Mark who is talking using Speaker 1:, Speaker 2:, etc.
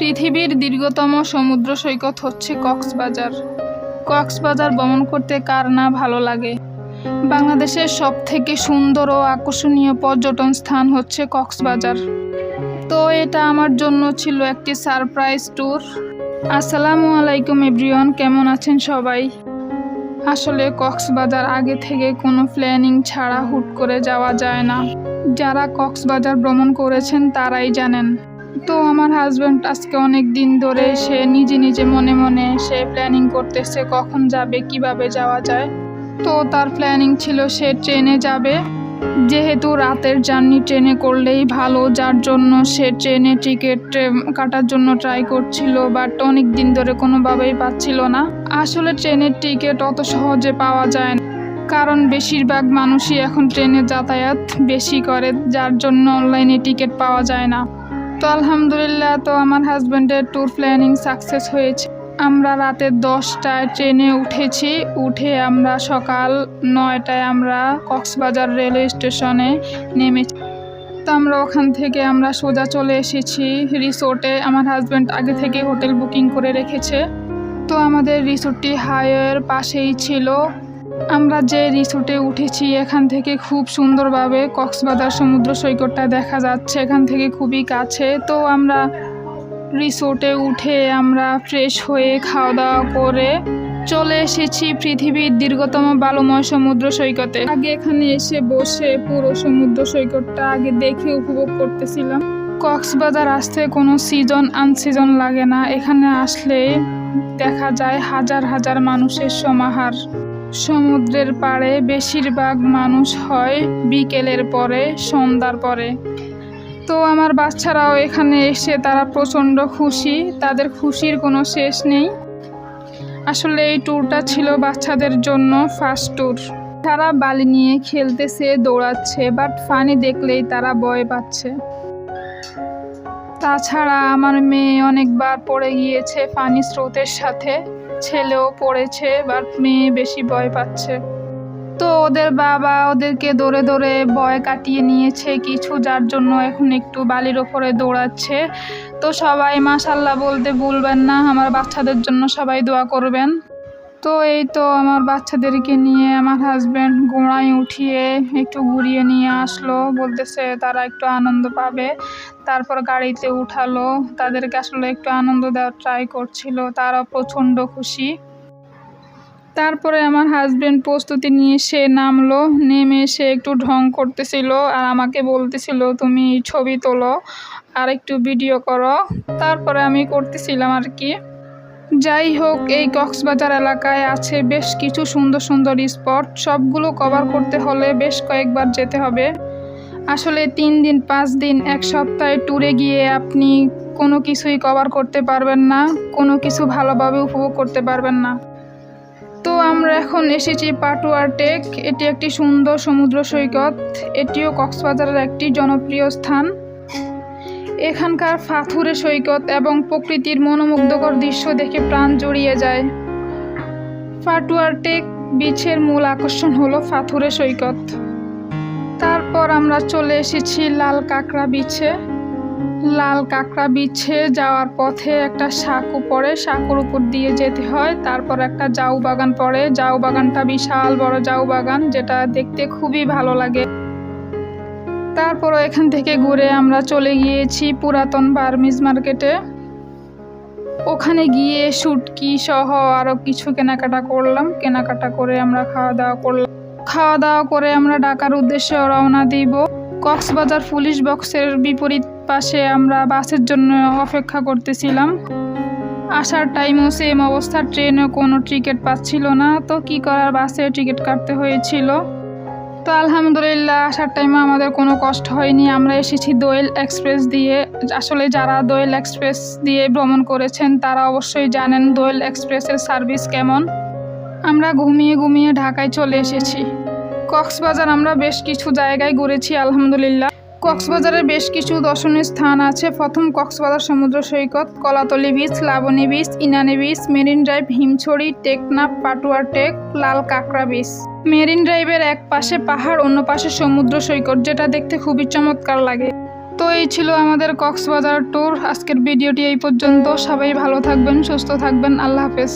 Speaker 1: পৃথিবীর দীর্ঘতম সমুদ্র সৈকত হচ্ছে কক্সবাজার। কক্সবাজার ভ্রমণ করতে কার না ভালো লাগে? বাংলাদেশের সব থেকে সুন্দর ও আকর্ষণীয় পর্যটন স্থান হচ্ছে কক্সবাজার। তো এটা আমার জন্য ছিল একটি সারপ্রাইজ ট্যুর। আসসালামু আলাইকুম এভরিওয়ান, কেমন আছেন সবাই? আসলে কক্সবাজার আগে থেকে কোনো প্ল্যানিং ছাড়া হুট করে যাওয়া যায় না। যারা কক্সবাজার ভ্রমণ করেছেন তারাই জানেন। তো আমার হাজব্যান্ড আজকে অনেক দিন ধরে সে নিজে নিজে মনে মনে সে প্ল্যানিং করতেছে কখন যাবে, কীভাবে যাওয়া যায়। তো তার প্ল্যানিং ছিল সে ট্রেনে যাবে। যেহেতু রাতের জার্নি ট্রেনে করলেই ভালো, যার জন্য সে ট্রেনে টিকিট কাটার জন্য ট্রাই করছিল বাট অনেক দিন ধরে কোনোভাবেই পাচ্ছিল না। আসলে ট্রেনের টিকিট অত সহজে পাওয়া যায় না। কারণ বেশিরভাগ মানুষই এখন ট্রেনে যাতায়াত বেশি করে, যার জন্য অনলাইনে টিকিট পাওয়া যায় না। তো আলহামদুলিল্লাহ, তো আমার হাজব্যান্ডের ট্যুর প্ল্যানিং সাকসেস হয়েছে। আমরা রাতে দশটায় ট্রেনে উঠেছি, উঠে আমরা সকাল নয়টায় আমরা কক্সবাজার রেলওয়ে স্টেশনে নেমেছি। তো আমরা ওখান থেকে আমরা সোজা চলে এসেছি রিসোর্টে আমার হাজব্যান্ড আগে থেকে হোটেল বুকিং করে রেখেছে। তো আমাদের রিসোর্টটি হাইওয়ের পাশেই ছিল। আমরা যে রিসোর্টে উঠেছি, এখান থেকে খুব সুন্দরভাবে কক্সবাজার সমুদ্র সৈকতটা দেখা যাচ্ছে। এখান থেকে খুবই কাছে। তো আমরা রিসোর্টে উঠে আমরা ফ্রেশ হয়ে খাওয়া দাওয়া করে চলে এসেছি পৃথিবীর দীর্ঘতম বালুময় সমুদ্র সৈকতে। আগে এখানে এসে বসে পুরো সমুদ্র সৈকতটা আগে দেখে উপভোগ করতেছিলাম। কক্সবাজার আসতে কোনো সিজন আনসিজন লাগে না। এখানে আসলে দেখা যায় হাজার হাজার মানুষের সমাহার। সমুদ্রের পাড়ে বেশিরভাগ মানুষ হয় বিকেলের পরে, সন্ধ্যার পরে। তো আমার বাচ্চারাও এখানে এসে তারা প্রচণ্ড খুশি, তাদের খুশির কোনো শেষ নেই। আসলে এই ট্যুরটা ছিল বাচ্চাদের জন্য ফার্স্ট ট্যুর তারা বালি নিয়ে খেলতেছে, দৌড়াচ্ছে বাট ফানি দেখলেই তারা ভয় পাচ্ছে। তাছাড়া আমার মেয়ে অনেকবার পড়ে গিয়েছে ফানি স্রোতের সাথে। ছেলেও পড়েছে বাট মেয়ে বেশি ভয় পাচ্ছে। তো ওদের বাবা ওদেরকে দৌড়ে দৌড়ে ভয় কাটিয়ে নিয়েছে কিছু, যার জন্য এখন একটু বালির ওপরে দৌড়াচ্ছে। তো সবাই মাশাল্লাহ বলতে ভুলবেন না, আমার বাচ্চাদের জন্য সবাই দোয়া করবেন। তো এই তো আমার বাচ্চাদেরকে নিয়ে আমার হাজব্যান্ড ঘোড়ায় উঠিয়ে একটু ঘুরিয়ে নিয়ে আসলো। বলতেছে তারা একটু আনন্দ পাবে। তারপর গাড়িতে উঠালো। তাদেরকে আসলে একটু আনন্দ দেওয়ার ট্রাই করছিল। তারা প্রচণ্ড খুশি। তারপরে আমার হাজব্যান্ড প্রস্তুতি নিয়ে সে নামলো। নেমে সে একটু ঢং করতেছিল আর আমাকে বলতেছিল, তুমি ছবি তোলো আর একটু ভিডিও করো। তারপরে আমি করতেছিলাম আর কি। যাই হোক এই কক্সবাজার এলাকায় আছে বেশ কিছু সুন্দর সুন্দর স্পট। সবগুলো কভার করতে হলে বেশ কয়েকবার যেতে হবে। আসলে তিন দিন, পাঁচ দিন, এক সপ্তাহে ট্যুরে গিয়ে আপনি কোনো কিছুই কভার করতে পারবেন না, কোনো কিছু ভালোভাবে উপভোগ করতে পারবেন না। তো আমরা এখন এসেছি পাটুয়ার টেক। এটি একটি সুন্দর সমুদ্র সৈকত। এটিও কক্সবাজারের একটি জনপ্রিয় স্থান। এখানকার ফাথুরে সৈকত এবং প্রকৃতির মনোমুগ্ধকর দৃশ্য দেখে প্রাণ জড়িয়ে যায়। পাটুয়ার টেক বিচের মূল আকর্ষণ হলো ফাথুরে সৈকত। তারপর আমরা চলে এসেছি লাল কাঁকড়া বিচে। লাল কাঁকড়া বিছে যাওয়ার পথে একটা সাঁকু পড়ে সাঁকুর উপর দিয়ে যেতে হয়। তারপর একটা জাউ বাগান পড়ে। জাউ বাগানটা বিশাল বড় জাউ বাগান, যেটা দেখতে খুবই ভালো লাগে। তারপর এখান থেকে ঘুরে আমরা চলে গিয়েছি পুরাতন বার্মিজ মার্কেটে। ওখানে গিয়ে শুটকি সহ আরও কিছু কেনাকাটা করলাম। কেনাকাটা করে আমরা খাওয়া দাওয়া করলাম। খাওয়া দাওয়া করে আমরা ঢাকার উদ্দেশ্যে রওনা দিব। কক্সবাজার পুলিশ বক্সের বিপরীত পাশে আমরা বাসের জন্য অপেক্ষা করতেছিলাম। আসার টাইমও সেম অবস্থা। ট্রেনে কোনো টিকিট পাচ্ছিল না। তো কি করার? বাসে টিকিট কাটতে হয়েছিল। তো আলহামদুলিল্লাহ, আসার টাইমে আমাদের কোনো কষ্ট হয়নি। আমরা এসেছি দোয়েল এক্সপ্রেস দিয়ে। আসলে যারা দোয়েল এক্সপ্রেস দিয়ে ভ্রমণ করেছেন, তারা অবশ্যই জানেন দোয়েল এক্সপ্রেসের সার্ভিস কেমন। আমরা ঘুমিয়ে ঘুমিয়ে ঢাকায় চলে এসেছি। কক্সবাজার আমরা বেশ কিছু জায়গায় ঘুরেছি, আলহামদুলিল্লাহ। কক্সবাজারে বেশ কিছু দর্শনীয় স্থান আছে। প্রথম কক্সবাজার সমুদ্র সৈকত, Kolatoli beach Laboni beach Inani beach marine drive Himchari, Teknaf, Patua Tek, লাল কাঁকড়া বিচ মেরিন ড্রাইভের এক পাশে পাহাড়, অন্য পাশে সমুদ্র সৈকত, যেটা দেখতে খুবই চমৎকার লাগে। তো এই ছিল আমাদের কক্সবাজার ট্যুর আজকের ভিডিওটি এই পর্যন্ত। সবাই ভালো থাকবেন, সুস্থ থাকবেন। আল্লাহ হাফেজ।